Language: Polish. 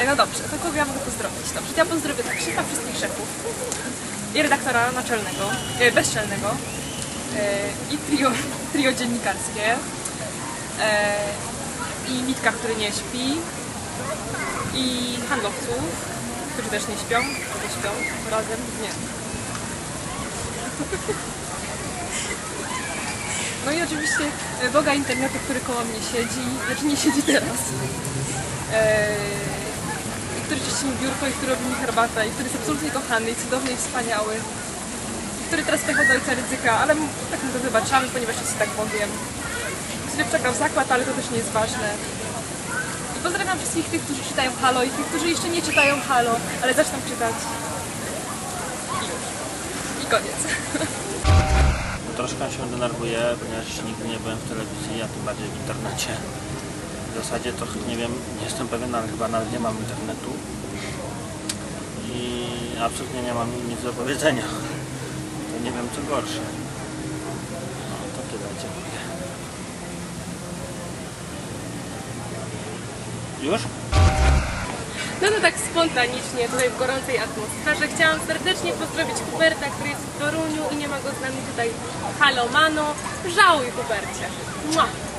E, no dobrze, to kogo ja mogę pozdrowić? Dobrze, ja pozdrowię tak szefa wszystkich szefów i redaktora naczelnego, e, bezczelnego e, i trio, trio dziennikarskie e, i Mitka, który nie śpi i handlowców, którzy też nie śpią, albo śpią razem, nie. No i oczywiście e, Boga internetu, który koło mnie siedzi, znaczy nie siedzi teraz. E, i który czyści mi biurko i który robi mi herbatę i który jest absolutnie kochany i cudowny i wspaniały. I który teraz pojechał do ojca ryzyka, ale tak mu to wybaczamy, ponieważ jest tak Bogiem. Sobie przegrał zakład, ale to też nie jest ważne. I pozdrawiam wszystkich tych, którzy czytają Halo i tych, którzy jeszcze nie czytają Halo, ale zaczną czytać. I już. I koniec. Troszkę się denerwuję, ponieważ nigdy nie byłem w telewizji, a tym bardziej w internecie. W zasadzie to nie wiem, nie jestem pewien, ale chyba nawet nie mam internetu. I absolutnie nie mam nic do powiedzenia. To nie wiem co gorsze. No to tyle, dziękuję. Już? No to tak spontanicznie, tutaj w gorącej atmosferze. Chciałam serdecznie pozdrowić Huberta, który jest w Toruniu i nie ma go z nami tutaj. Halo, mano. Żałuj, Hubercie. Mua.